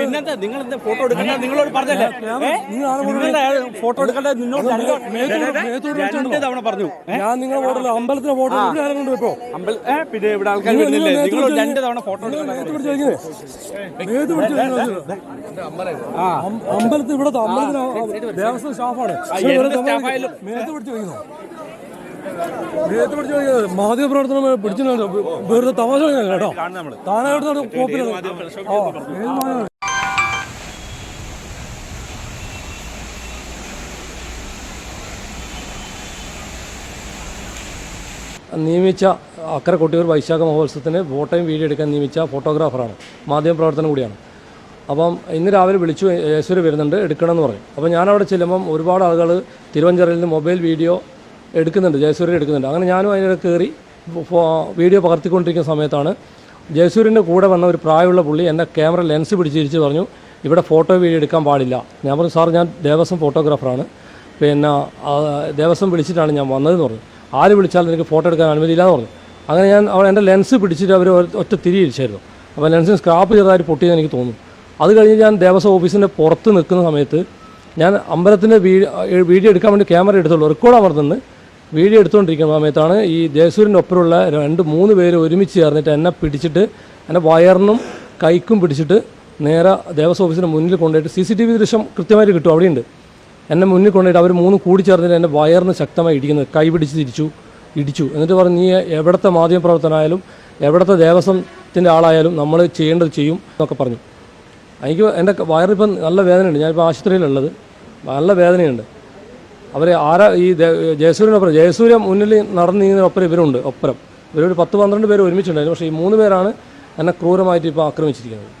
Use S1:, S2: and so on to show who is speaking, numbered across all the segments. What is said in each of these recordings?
S1: പിന്നെന്താ നിങ്ങൾ എന്താ ഫോട്ടോ എടുക്കണ്ട നിങ്ങളോട് പറഞ്ഞല്ലേ? ഫോട്ടോ എടുക്കണ്ട നിന്നോട് രണ്ട് രണ്ട് തവണ പറഞ്ഞു
S2: ഞാൻ നിങ്ങളെ ഫോട്ടോ അമ്പലത്തിലെ ഫോട്ടോ കൊണ്ട് വെക്കോ
S1: പിന്നെ ഇവിടെ ആൾക്കാർ
S2: നിങ്ങൾ-
S1: വരുന്നില്ലേ
S2: നിങ്ങൾ
S1: രണ്ട് തവണ ഫോട്ടോ.
S2: അമ്പലത്തിൽ ഇവിടെ അമ്പലത്തിന് ദേവസ്വം സ്റ്റാഫാണ് മേത്ത് പിടിച്ച് വയ്ക്കുന്നു മാധ്യമ പ്രവർത്തനം പിടിച്ചു വെറുതെ തമാശ കേട്ടോ. താനായിട്ട് മാധ്യമം? നിയമിച്ച അക്കര കൊട്ടിയൂർ വൈശാഖ മഹോത്സവത്തിന് ഫോട്ടോയും വീഡിയോ എടുക്കാൻ നിയമിച്ച ഫോട്ടോഗ്രാഫറാണ്. മാധ്യമപ്രവർത്തനം കൂടിയാണ്. അപ്പം ഇന്ന് രാവിലെ വിളിച്ചു യേശ്വരി വരുന്നുണ്ട് എടുക്കണമെന്ന് പറഞ്ഞു. അപ്പോൾ ഞാനവിടെ ചെല്ലുമ്പം ഒരുപാട് ആളുകൾ തിരുവഞ്ചിറയിൽ നിന്ന് മൊബൈൽ വീഡിയോ എടുക്കുന്നുണ്ട് ജയസൂര്യൻ എടുക്കുന്നുണ്ട്. അങ്ങനെ ഞാനും അതിനിടെ കയറി വീഡിയോ പകർത്തിക്കൊണ്ടിരിക്കുന്ന സമയത്താണ് ജയസൂര്യന്റെ കൂടെ വന്ന ഒരു പ്രായമുള്ള പുള്ളി എന്നെ ക്യാമറ ലെൻസ് പിടിച്ചിരിച്ച് പറഞ്ഞു ഇവിടെ ഫോട്ടോ വീഡിയോ എടുക്കാൻ പാടില്ല. ഞാൻ പറഞ്ഞു സാർ ഞാൻ ദേവസ്വം ഫോട്ടോഗ്രാഫറാണ്. പിന്നെ ദേവസ്വം വിളിച്ചിട്ടാണ് ഞാൻ വന്നതെന്ന് പറഞ്ഞു. ആര് വിളിച്ചാലും എനിക്ക് ഫോട്ടോ എടുക്കാൻ അനുമതിയില്ല എന്ന് പറഞ്ഞു. അങ്ങനെ ഞാൻ അവൾ എന്റെ ലെൻസ് പിടിച്ചിട്ട് അവർ ഒറ്റ തിരിയിരിച്ചായിരുന്നു അപ്പോൾ ലെൻസിന് സ്ക്രാപ്പ് ചെറുതായിട്ട് പൊട്ടിയെന്ന് എനിക്ക് തോന്നുന്നു. അത് കഴിഞ്ഞ് ഞാൻ ദേവസ്വം ഓഫീസിന്റെ പുറത്ത് നിൽക്കുന്ന സമയത്ത് ഞാൻ അമ്പലത്തിന്റെ വീഡിയോ എടുക്കാൻ വേണ്ടി ക്യാമറ എടുത്തുള്ളൂ. റെക്കോർഡ് അമർത്തുന്നത് വീഡിയോ എടുത്തുകൊണ്ടിരിക്കുന്ന സമയത്താണ് ഈ ജയസൂര്യന്റെ ഒപ്പമുള്ള രണ്ട് മൂന്ന് പേര് ഒരുമിച്ച് ചേർന്നിട്ട് എന്നെ പിടിച്ചിട്ട് എന്നെ വയറിനും കൈക്കും പിടിച്ചിട്ട് നേരെ ദേവസ്വം ഓഫീസിന്റെ മുന്നിൽ കൊണ്ടുപോയിട്ട് സി സി ടി വി ദൃശ്യം കൃത്യമായിട്ട് കിട്ടും. അവിടെയുണ്ട്. എന്നെ മുന്നിൽ കൊണ്ടുപോയിട്ട് അവർ മൂന്ന് കൂടി ചേർന്നിട്ട് എന്റെ വയറിന് ശക്തമായി ഇടിക്കുന്നത് കൈ പിടിച്ച് തിരിച്ചു ഇടിച്ചു. എന്നിട്ട് പറഞ്ഞു നീ എവിടുത്തെ മാധ്യമപ്രവർത്തനമായാലും എവിടുത്തെ ദേവസ്വത്തിന്റെ ആളായാലും നമ്മൾ ചെയ്യേണ്ടത് ചെയ്യും എന്നൊക്കെ പറഞ്ഞു. എനിക്ക് എന്റെ വയറിപ്പം നല്ല വേദനയുണ്ട്. ഞാനിപ്പോൾ ആശുപത്രിയിലുള്ളത്. നല്ല വേദനയുണ്ട്. അവർ ആരാ ഈ ജയസൂര്യനൊപ്പം ജയസൂര്യ മുന്നിൽ നടന്നു നീങ്ങുന്നതിനൊപ്പം ഇവരുണ്ട് ഒപ്പരം. ഇവരൊരു പത്ത് പന്ത്രണ്ട് പേര് ഒരുമിച്ചുണ്ടായിരുന്നു. പക്ഷേ ഈ മൂന്ന് പേരാണ് എന്നെ ക്രൂരമായിട്ട് ഇപ്പോൾ ആക്രമിച്ചിരിക്കുന്നത്.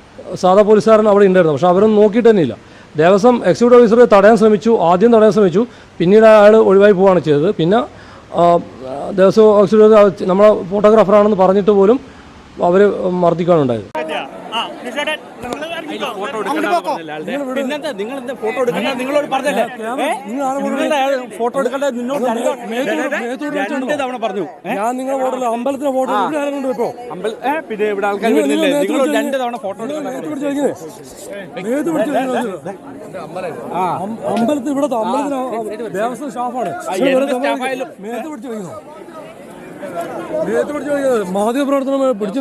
S2: സാധാ പോലീസുകാരൻ അവിടെ ഉണ്ടായിരുന്നു. പക്ഷേ അവരൊന്നും നോക്കിയിട്ട് തന്നെയില്ല. ദേവസ്വം എക്സിക്യൂട്ടീവ് ഓഫീസറെ തടയാൻ ശ്രമിച്ചു ആദ്യം തടയാൻ ശ്രമിച്ചു. പിന്നീട് അയാൾ ഒഴിവായി പോവുകയാണ് ചെയ്തത്. പിന്നെ ദേവസ്വം എക്സിക്യൂട്ടീവ് നമ്മളെ ഫോട്ടോഗ്രാഫറാണെന്ന് പറഞ്ഞിട്ട് പോലും അവർ മർദ്ദിക്കുകയാണ്
S1: പിന്നെന്താ നിങ്ങൾ എന്താ ഫോട്ടോ എടുക്കണ്ട നിങ്ങളോട് പറഞ്ഞല്ലേ ഫോട്ടോ എടുക്കണ്ട നിന്നോട് രണ്ട് രണ്ട് തവണ പറഞ്ഞു
S2: ഞാൻ നിങ്ങളെ ഫോട്ടോ അമ്പലത്തിലെ ഫോട്ടോ
S1: പിന്നെ ഇവിടെ ആൾക്കാർ
S2: നിങ്ങൾ-
S1: വരുന്നില്ലേ
S2: നിങ്ങൾ
S1: രണ്ട് തവണ ഫോട്ടോ
S2: അമ്പലത്തിൽ ഇവിടെ അമ്പലത്തിന് ദേവസ്വം സ്റ്റാഫാണ് മേത്ത് പിടിച്ചു വയ്ക്കുന്നു പിടിച്ച് മാധ്യമ പ്രവർത്തനം പിടിച്ചു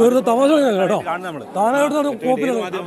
S2: വെറുതെ തമാശ കേട്ടോ. താനായിട്ട് കോപ്പിലാണ്?